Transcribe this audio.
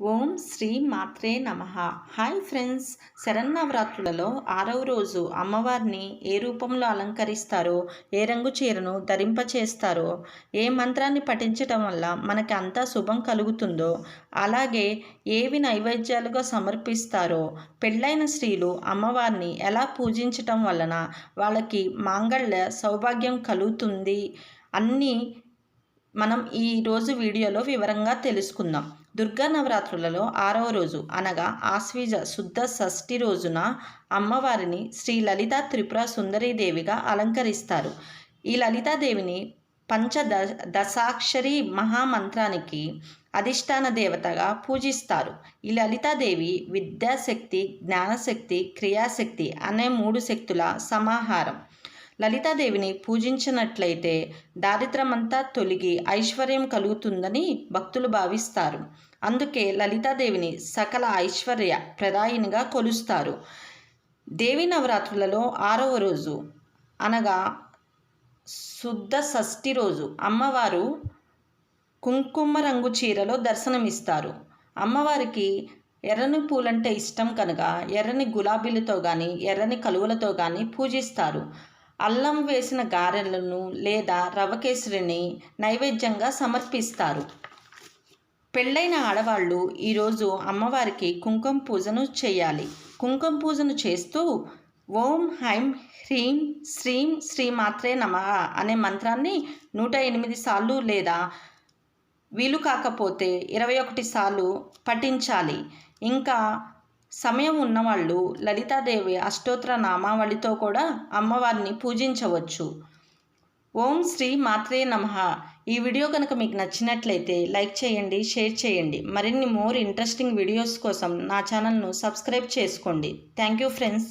ఓం శ్రీ మాత్రే నమ. Hi friends శరన్నవరాత్రులలో ఆరవ రోజు అమ్మవారిని ఏ రూపంలో అలంకరిస్తారో ఏ రంగు చీరను ధరింపచేస్తారో ఏ మంత్రాన్ని పఠించటం వల్ల మనకి అంతా శుభం కలుగుతుందో అలాగే ఏవి నైవేద్యాలుగా సమర్పిస్తారో పెళ్ళైన స్త్రీలు అమ్మవారిని ఎలా పూజించటం వలన వాళ్ళకి మాంగళ్య సౌభాగ్యం కలుగుతుంది అన్నీ మనం ఈ రోజు వీడియోలో వివరంగా తెలుసుకుందాం. దుర్గా నవరాత్రులలో ఆరవ రోజు అనగా ఆశ్వీజ శుద్ధ షష్ఠి రోజున అమ్మవారిని శ్రీ లలిత త్రిపుర సుందరీదేవిగా అలంకరిస్తారు. ఈ లలితాదేవిని పంచ దశాక్షరి మహామంత్రానికి అధిష్టాన దేవతగా పూజిస్తారు. ఈ లలితాదేవి విద్యాశక్తి జ్ఞానశక్తి క్రియాశక్తి అనే మూడు శక్తుల సమాహారం. లలితాదేవిని పూజించినట్లయితే దారిద్రమంతా తొలగి ఐశ్వర్యం కలుగుతుందని భక్తులు భావిస్తారు. అందుకే లలితాదేవిని సకల ఐశ్వర్య ప్రదాయినిగా కొలుస్తారు. దేవి నవరాత్రులలో ఆరవ రోజు అనగా శుద్ధ షష్ఠి రోజు అమ్మవారు కుంకుమ రంగు చీరలో దర్శనమిస్తారు. అమ్మవారికి ఎర్రని పూలంటే ఇష్టం కనుక ఎర్రని గులాబీలతో కానీ ఎర్రని కలువలతో కానీ పూజిస్తారు. అల్లం వేసిన గారెలను లేదా రవకేసరిని నైవేద్యంగా సమర్పిస్తారు. పెళ్ళైన ఆడవాళ్ళు ఈరోజు అమ్మవారికి కుంకుమ పూజను చేయాలి. కుంకుమ పూజను చేస్తూ ఓం హైం హ్రీం శ్రీం శ్రీ మాత్రే నమ అనే మంత్రాన్ని నూట ఎనిమిది సార్లు లేదా వీలు కాకపోతే ఇరవై ఒకటి సార్లు పఠించాలి. ఇంకా సమయం ఉన్నవాళ్ళు లలితాదేవి అష్టోత్తర నామావళితో కూడా అమ్మవారిని పూజించవచ్చు. ఓం శ్రీ మాత్రే నమ. ఈ వీడియో కనుక మీకు నచ్చినట్లయితే లైక్ చేయండి షేర్ చేయండి. మరిన్ని మోర్ ఇంట్రెస్టింగ్ వీడియోస్ కోసం నా ఛానల్ను సబ్స్క్రైబ్ చేసుకోండి. Thank you friends.